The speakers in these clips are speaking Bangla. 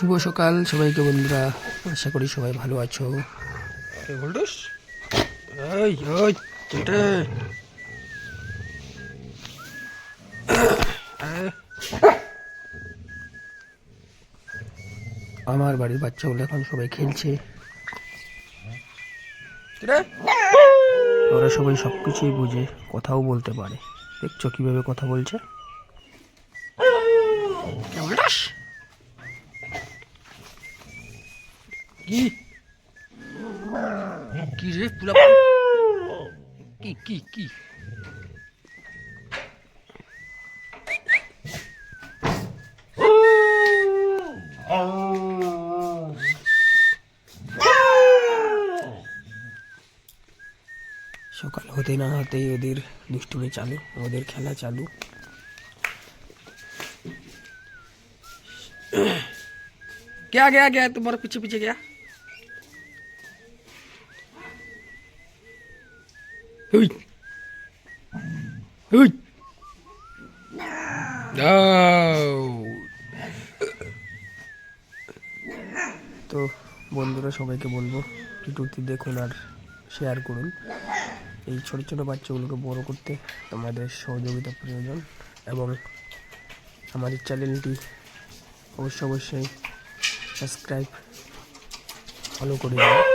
শুভ সকাল সবাইকে বন্ধুরা। আশা করি সবাই ভালো আছো। ওই আমার বাড়ির বাচ্চাগুলো এখন সবাই খেলছে। ওরা সবাই সব কিছুই বুঝে কথাও বলতে পারে। দেখছ কীভাবে কথা বলছে? কে কি কি রে পুরা কি কি কি সকাল হতে না হতেই ওদের দুষ্টুমি চালু ওদের খেলা চালু क्या गया गया तुम्हारे पीछे पीछे गया Ui. Ui. No. তো বন্ধুরা, সবাইকে বলব ভিডিওটি দেখুন আর শেয়ার করুন এই ছোটো ছোটো বাচ্চাগুলোকে বড় করতে আমাদের সহযোগিতা প্রয়োজন এবং আমাদের চ্যানেলটি অবশ্যই অবশ্যই সাবস্ক্রাইব ফলো করে দেবেন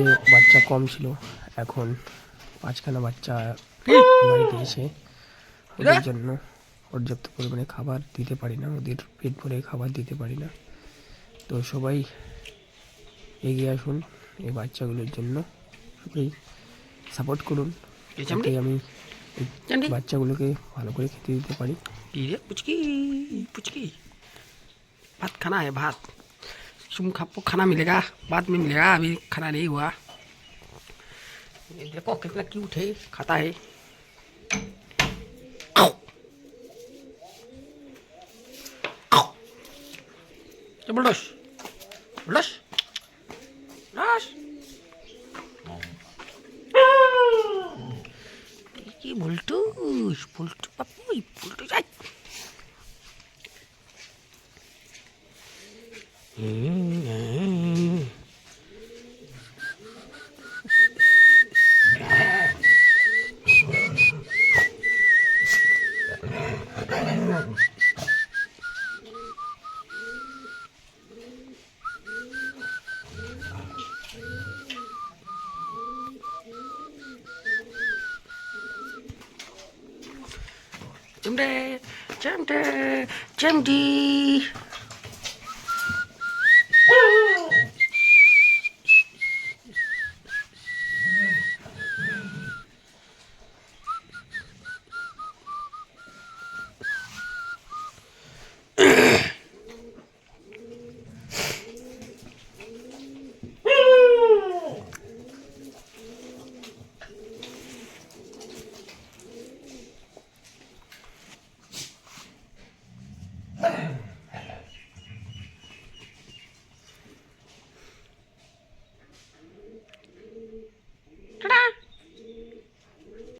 আগে বাচ্চা কম ছিল এখন পাঁচখানা বাচ্চা বাড়িতে এসে ওদের হ্যাঁ? জন্য পর্যাপ্ত পরিমাণে খাবার দিতে পারি না ওদের পেট ভরে খাবার দিতে পারি না। তো সবাই এগিয়ে আসুন এই বাচ্চাগুলোর জন্য সবাই সাপোর্ট করুন। এটাই আমি বাচ্চাগুলোকে ভালো করে খেতে দিতে পারি। পুচকি পুচকি। ভাত খানা ভাত। तुम आपको खाना मिलेगा बाद में मिलेगा अभी खाना नहीं हुआ ये देखो कितना क्यूट है खाता है क्या बोल रस रस रस কি বলটুস বলটু পাপুই বলটু যাই Pardon. Jumde, Jumde, Jumde.